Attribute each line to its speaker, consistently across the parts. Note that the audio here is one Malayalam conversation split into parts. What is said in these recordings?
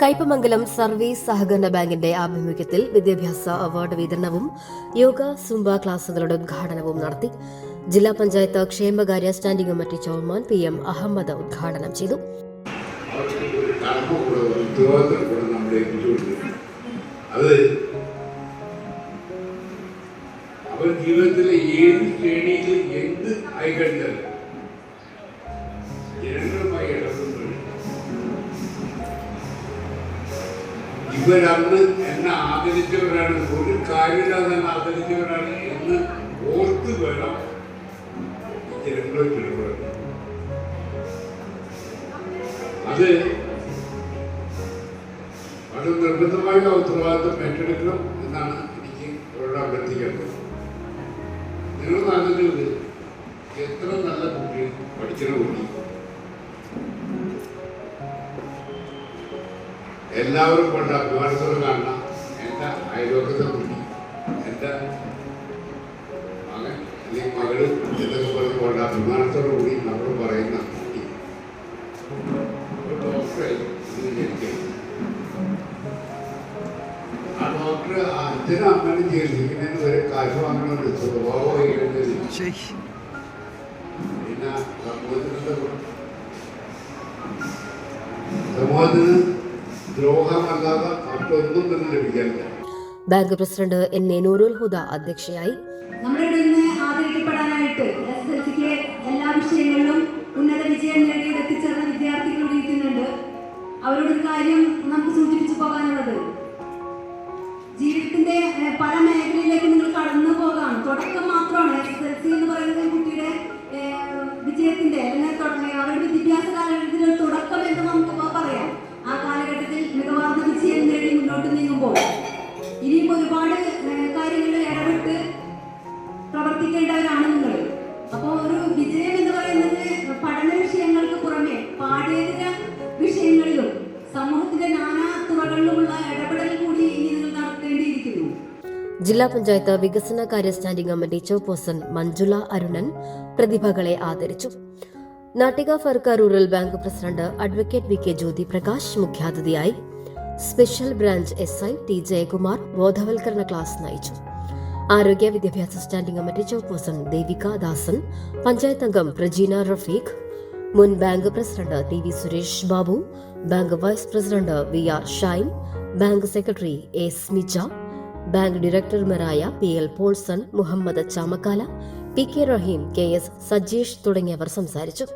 Speaker 1: കയ്പമംഗലം സർവീസ് സഹകരണ ബാങ്കിന്റെ ആഭിമുഖ്യത്തിൽ വിദ്യാഭ്യാസ അവാർഡ് വിതരണവും യോഗ സുംബ ക്ലാസുകളുടെ ഉദ്ഘാടനവും നടത്തി. ജില്ലാ പഞ്ചായത്ത് ക്ഷേമകാര്യ standing committee chairman P M Ahmed ഉദ്ഘാടനം ചെയ്തു.
Speaker 2: ജീവിതത്തിലെ ഏത് ശ്രേണിയിൽ എന്ത് ആയിക്കഴിഞ്ഞാൽ ഇവരന്ന് എന്നെ ആദരിച്ചവരാണ്. ഒരു കാര്യമില്ലാതെ എന്നെ ആദരിച്ചവരാണ് എന്ന് ഓർത്ത് വേണം അത് ഇടപെടുന്നത് അത് വളരെ നിർബന്ധമായ ഉത്തരവാദിത്വം ഏറ്റെടുക്കണം എന്നാണ് എനിക്ക് അവരോട് അഭ്യർത്ഥിക്കേണ്ടത്. നിങ്ങൾ ആലോചിച്ചത് എത്ര നല്ല കുട്ടി പഠിക്കുന്ന കുട്ടി. എല്ലാവരും കൊണ്ട് പറഞ്ഞ് കൊണ്ട് അഭിമാനത്തോടു കൂടി നമ്മൾ പറയുന്ന കുട്ടി. ഒരു ആ ഡോക്ടർ അച്ഛനും അമ്മനും ചികിത്സിക്കുന്നതിന് വരെ കാശ് വാങ്ങണമെന്ന് സ്വഭാവമായി പിന്നെ സമൂഹത്തിന് ദ്രോഹമല്ലാതെ മറ്റൊന്നും തന്നെ ലഭിക്കാനില്ല.
Speaker 1: Bank president N A Noorul Huda അധ്യക്ഷയായി.
Speaker 3: നമ്മുടെ അവരോടൊരു കാര്യം നമുക്ക് സൂചിപ്പിച്ചു പോകാനുള്ളത്. ജീവിതത്തിന്റെ പല മേഖലയിലേക്ക് നിങ്ങൾ കടന്നു പോകാം. തുടക്കം മാത്രമാണ് എസ് എൽ സി എന്ന് പറയുന്നത് കുട്ടിയുടെ വിജയത്തിന്റെ അല്ലെങ്കിൽ അവരുടെ വിദ്യാഭ്യാസ കാലഘട്ടത്തിന്റെ തുടക്കം എന്ന് നമുക്ക് പറയാം. ആ കാലഘട്ടത്തിൽ മികവാർന്ന വിജയം നേടി മുന്നോട്ട് നീങ്ങുമ്പോൾ. ഇനിയും ഒരുപാട് കാര്യങ്ങളിൽ ഇടപെട്ട് പ്രവർത്തിക്കേണ്ടവരാണ് നിങ്ങൾ. അപ്പോൾ ഒരു വിജയം എന്ന് പറയുന്നത് പഠന വിഷയങ്ങൾക്ക് പുറമെ പാഠ്യേതര വിഷയങ്ങളിലും സമൂഹത്തിന്റെ നാനാ തുറകളിലുമുള്ള ഇടപെടൽ കൂടി നടത്തേണ്ടിയിരിക്കുന്നു.
Speaker 1: ജില്ലാ പഞ്ചായത്ത് വികസന കാര്യ standing committee chairperson Manjula Arunan പ്രതിഭകളെ ആദരിച്ചു. Nattika Firka rural bank president advocate V K Jyothi Prakash മുഖ്യാതിഥിയായി special branch S I T Jayakumar ബോധവൽക്കരണ ക്ലാസ് നയിച്ചു. ആരോഗ്യ വിദ്യാഭ്യാസ standing committee chairperson Devika Dasan panchayat അംഗം പ്രജീന റഫീഖ് മുൻ bank president T V Suresh Babu bank vice president V R Shine bank secretary A Smija bank ഡയറക്ടർമാരായ P L Paulson Muhammad Chamakkala P K Raheem K S Sajeesh തുടങ്ങിയവർ സംസാരിച്ചു.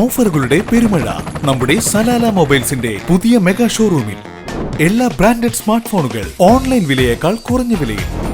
Speaker 4: ഓഫറുകളുടെ പെരുമഴ നമ്മുടെ സലാല മൊബൈൽസിന്റെ പുതിയ മെഗാ ഷോറൂമിൽ. എല്ലാ ബ്രാൻഡഡ് സ്മാർട്ട് ഫോണുകൾ ഓൺലൈൻ വിലയേക്കാൾ കുറഞ്ഞ വിലയിൽ.